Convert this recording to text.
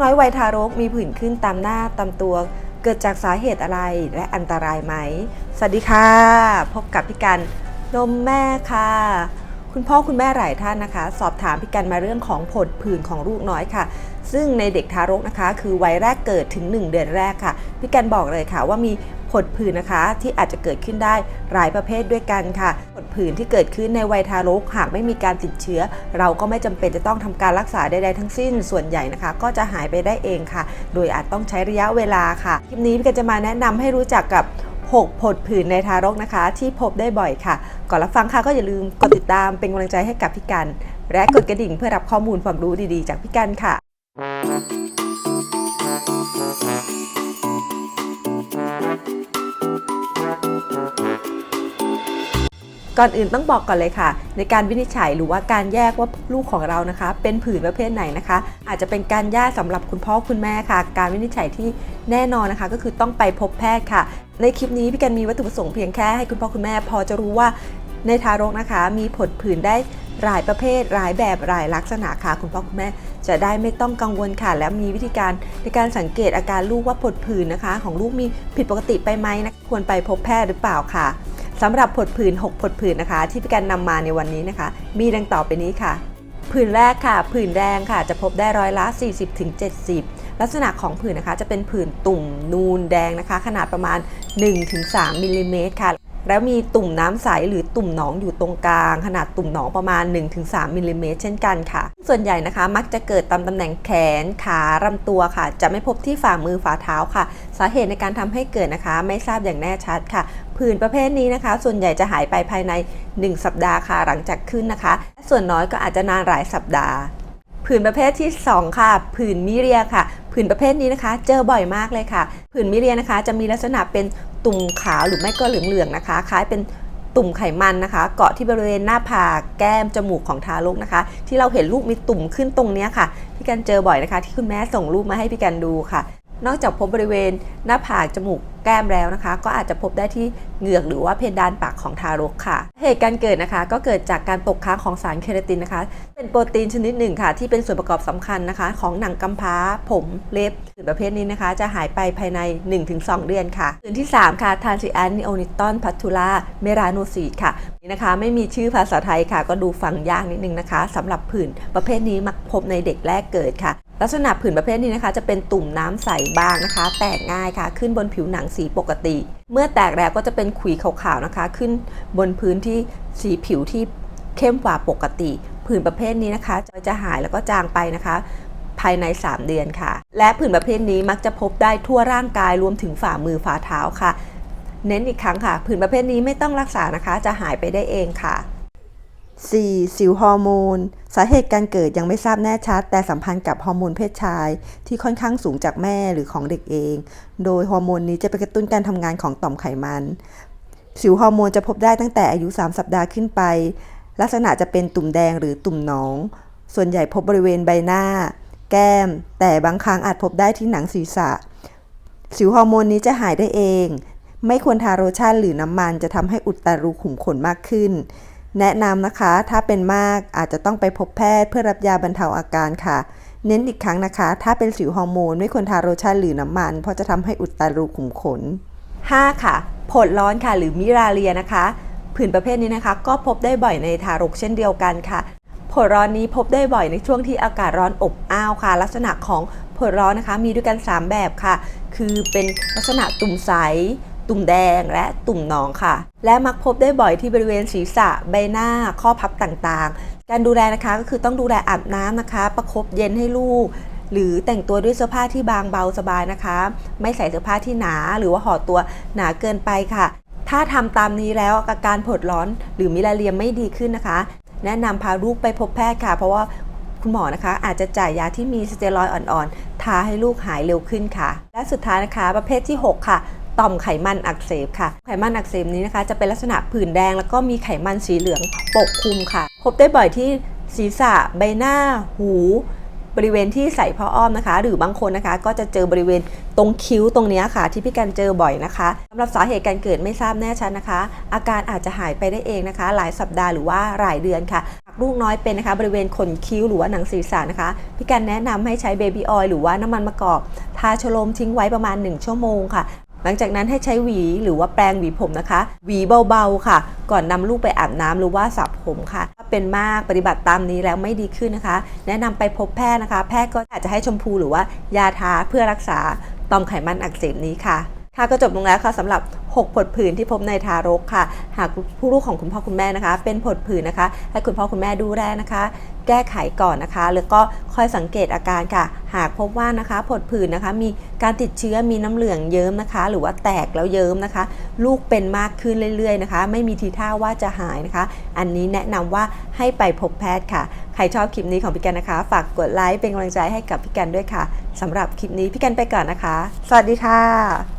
น้อยวัยทารกมีผื่นขึ้นตามหน้าตามตัวเกิดจากสาเหตุอะไรและอันตรายไหม สวัสดีค่ะ พบกับพี่กันนมแม่ค่ะ คุณพ่อคุณแม่หลายท่านนะคะ สอบถามพี่กันมาเรื่องของผดผื่นของลูกน้อยค่ะ ซึ่งในเด็กทารกนะคะ คือวัยแรกเกิดถึง 1 เดือนแรกค่ะพี่กันบอกเลยค่ะว่ามี ผดผื่นนะคะที่อาจจะเกิดขึ้นได้หลายประเภทด้วยกันค่ะ ผดผื่นที่เกิดขึ้นในวัยทารกหากไม่มีการติดเชื้อ เราก็ไม่จำเป็นจะต้องทำการรักษาใดๆทั้งสิ้นส่วนใหญ่นะคะ ก็จะหายไปได้เองค่ะ โดยอาจต้องใช้ระยะเวลาค่ะคลิปนี้พี่กันจะมาแนะนำให้รู้จักกับ6ผดผื่นในทารกนะคะ ที่พบได้บ่อยค่ะ ก่อนรับฟังค่ะก็อย่าลืมกดติดตามเป็นกำลังใจให้กับพี่กัน และกดกระดิ่งเพื่อรับข้อมูลความรู้ดีๆ จากพี่กันค่ะ ก่อนอื่นต้องบอกก่อนเลยค่ะ ในการวินิจฉัยหรือว่าการแยกว่าลูกของเรานะคะ เป็นผื่นประเภทไหนนะคะ อาจจะเป็นการแยกสำหรับคุณพ่อคุณแม่ค่ะ การวินิจฉัยที่แน่นอนนะคะ ก็คือต้องไปพบแพทย์ค่ะ ในคลิปนี้พี่กันมีวัตถุประสงค์เพียงแค่ให้คุณพ่อคุณแม่ พอจะรู้ว่าในทารกนะคะ มีผดผื่นได้หลายประเภทหลายแบบหลายลักษณะค่ะคุณพ่อคุณแม่จะได้ไม่ต้องกังวลค่ะ และมีวิธีการในการสังเกตอาการลูกว่าผดผื่นนะคะ ของลูกมีผิดปกติไปไหมนะควรไปพบแพทย์หรือเปล่าค่ะ สำหรับผดผื่น6ผดผื่นนะคะ ที่พี่กันนำมาในวันนี้นะคะ มีดังต่อไปนี้ค่ะ ผื่นแรกค่ะ ผื่นแดงค่ะ จะพบได้ร้อยละ 40-70 ลักษณะของผื่นนะคะ จะเป็นผื่นตุ่มนูนแดงนะคะ ขนาดประมาณ 1-3มิลลิเมตรค่ะ แล้วมีตุ่มน้ำใสหรือตุ่มหนองอยู่ตรงกลาง ขนาดตุ่มหนองประมาณ 1-3มิลลิเมตรเช่นกันค่ะ ส่วนใหญ่นะคะ มักจะเกิดตามตำแหน่งแขนขาลำตัวค่ะ จะไม่พบที่ฝ่ามือฝ่าเท้าค่ะ สาเหตุในการทำให้เกิดนะคะ ไม่ทราบอย่างแน่ชัดค่ะผื่นประเภทนี้นะคะ ส่วนใหญ่จะหายไปภายใน 1 สัปดาห์ค่ะหลังจากขึ้นนะคะ ส่วนน้อยก็อาจจะนานหลายสัปดาห์ผื่นประเภทที่ 2 ค่ะ ผื่นมิเรียค่ะ ผื่นประเภทนี้นะคะ เจอบ่อยมากเลยค่ะ ผื่นมิเรียนะคะ จะมีลักษณะเป็น ตุ่มขาวหรือไม่ก็เหลืองๆนะคะ คล้ายเป็นตุ่มไขมันนะคะ เกาะที่บริเวณหน้าผากแก้มจมูกของทารกนะคะ ที่เราเห็นลูกมีตุ่มขึ้นตรงนี้ค่ะ พี่กันเจอบ่อยนะคะ ที่คุณแม่ส่งรูปมาให้พี่กันดูค่ะ นอกจากพบบริเวณหน้าผากจมูกแก้มแล้วนะคะ ก็อาจจะพบได้ที่เหงือกหรือว่าเพดานปากของทารกค่ะ เหตุการเกิดนะคะ ก็เกิดจากการตกค้างของสารเคราตินนะคะ เป็นโปรตีนชนิดหนึ่งค่ะ ที่เป็นส่วนประกอบสำคัญนะคะ ของหนังกำพร้า ผมเล็บผื่นประเภทนี้นะคะ จะหายไปภายใน 1-2 เดือนค่ะผื่นที่ 3 ค่ะทานซิแอนนิโอนิตอนพัทูล่าเมราโนซีดค่ะนี่นะคะ ไม่มีชื่อภาษาไทยค่ะ ก็ดูฟังยากนิดนึงนะคะสำหรับผื่นประเภทนี้มักพบในเด็กแรกเกิดค่ะ ลักษณะผื่นประเภทนี้นะคะ จะเป็นตุ่มน้ำใสบางนะคะ แตกง่ายค่ะ ขึ้นบนผิวหนังสีปกติ เมื่อแตกแล้วก็จะเป็นขุยขาวๆนะคะ ขึ้นบนพื้นที่สีผิวที่เข้มกว่าปกติ ผื่นประเภทนี้นะคะ จะหายแล้วก็จางไปนะคะ ภายใน 3 เดือนค่ะ และผื่นประเภทนี้มักจะพบได้ทั่วร่างกายรวมถึงฝ่ามือฝ่าเท้าค่ะ เน้นอีกครั้งค่ะ ผื่นประเภทนี้ไม่ต้องรักษานะคะ จะหายไปได้เองค่ะ 4. สิวฮอร์โมน สาเหตุการเกิดยังไม่ทราบแน่ชัด แต่สัมพันธ์กับฮอร์โมนเพศชาย ที่ค่อนข้างสูงจากแม่หรือของเด็กเอง โดยฮอร์โมนนี้จะไปกระตุ้นการทำงานของต่อมไขมัน สิวฮอร์โมนจะพบได้ตั้งแต่อายุ 3 สัปดาห์ขึ้นไป ลักษณะจะเป็นตุ่มแดงหรือตุ่มหนอง ส่วนใหญ่พบบริเวณใบหน้า แก้ม แต่บางครั้งอาจพบได้ที่หนังศีรษะ สิวฮอร์โมนนี้จะหายได้เอง ไม่ควรทาโลชั่นหรือน้ำมันจะทำให้อุดตันรูขุมขนมากขึ้น แนะนำนะคะ ถ้าเป็นมากอาจจะต้องไปพบแพทย์เพื่อรับยาบรรเทาอาการค่ะ เน้นอีกครั้งนะคะ ถ้าเป็นสิวฮอร์โมนไม่ควรทาโลชั่นหรือน้ำมัน เพราะจะทำให้อุดตันรูขุมขน 5. ค่ะผดร้อนค่ะ หรือมิราเรียนะคะผื่นประเภทนี้นะคะ ก็พบได้บ่อยในทารกเช่นเดียวกันค่ะผดร้อนนี้พบได้บ่อยในช่วงที่อากาศร้อนอบอ้าวค่ะ ลักษณะของผดร้อนนะคะมีด้วยกัน 3 แบบค่ะ คือเป็นลักษณะตุ่มใส ตุ่มแดงและตุ่มหนองค่ะ และมักพบได้บ่อยที่บริเวณศีรษะใบหน้า ข้อพับต่างๆ การดูแลนะคะก็คือต้องดูแลอาบน้ำนะคะ ประคบเย็นให้ลูก หรือแต่งตัวด้วยเสื้อผ้าที่บางเบาสบายนะคะ ไม่ใส่เสื้อผ้าที่หนาหรือว่าห่อตัวหนาเกินไปค่ะ ถ้าทำตามนี้แล้วอาการผดร้อนหรือมิลาเรียมไม่ดีขึ้นนะคะ แนะนำพาลูกไปพบแพทย์ค่ะ เพราะว่าคุณหมอนะคะ อาจจะจ่ายยาที่มีสเตียรอยด์อ่อนๆทาให้ลูกหายเร็วขึ้นค่ะ และสุดท้ายนะคะ ประเภทที่ 6 ค่ะ ต่อมไขมันอักเสบค่ะ ไขมันอักเสบนี้นะคะ จะเป็นลักษณะผื่นแดง แล้วก็มีไขมันสีเหลืองปกคลุมค่ะ พบได้บ่อยที่ศีรษะใบหน้า หู บริเวณที่ใส่ผ้าอ้อมนะคะ หรือบางคนนะคะ ก็จะเจอบริเวณตรงคิ้วตรงนี้ค่ะ ที่พี่กันเจอบ่อยนะคะสำหรับสาเหตุการเกิดไม่ทราบแน่ชัดนะคะ อาการอาจจะหายไปได้เองนะคะ หลายสัปดาห์หรือว่าหลายเดือนค่ะหากลูกน้อยเป็นนะคะบริเวณขนคิ้วหรือว่าหนังศีรษะนะคะพี่กันแนะนำให้ใช้เบบี้ออยล์หรือว่าน้ำมันมะกอก ทาชโลมทิ้งไว้ประมาณ 1 ชั่วโมงค่ะ หลังจากนั้นให้ใช้หวีหรือว่าแปรงหวีผมนะคะ หวีเบาๆค่ะ ก่อนนำลูกไปอาบน้ำหรือว่าสระผมค่ะ ถ้าเป็นมากปฏิบัติตามนี้แล้วไม่ดีขึ้นนะคะ แนะนำไปพบแพทย์นะคะ แพทย์ก็อาจจะให้ชมพูหรือว่ายาทาเพื่อรักษาต่อมไขมันอักเสบนี้ค่ะ ค่ะก็จบลงแล้วค่ะสำหรับ 6 ผดผื่นที่พบในทารกค่ะ หากผู้ลูกของคุณพ่อคุณแม่นะคะ เป็นผดผื่นนะคะ ให้คุณพ่อคุณแม่ดูแลนะคะ แก้ไขก่อนนะคะ แล้วก็คอยสังเกตอาการค่ะ หากพบว่านะคะ ผดผื่นนะคะ มีการติดเชื้อมีน้ำเหลืองเยิ้มนะคะ หรือว่าแตกแล้วเยิ้มนะคะ ลูกเป็นมากขึ้นเรื่อยๆนะคะ ไม่มีทีท่าว่าจะหายนะคะ อันนี้แนะนำว่าให้ไปพบแพทย์ค่ะ ใครชอบคลิปนี้ของพี่กันนะคะ ฝากกดไลค์เป็นกำลังใจให้กับพี่กันด้วยค่ะสำหรับคลิปนี้พี่กันไปก่อนนะคะ สวัสดีค่ะ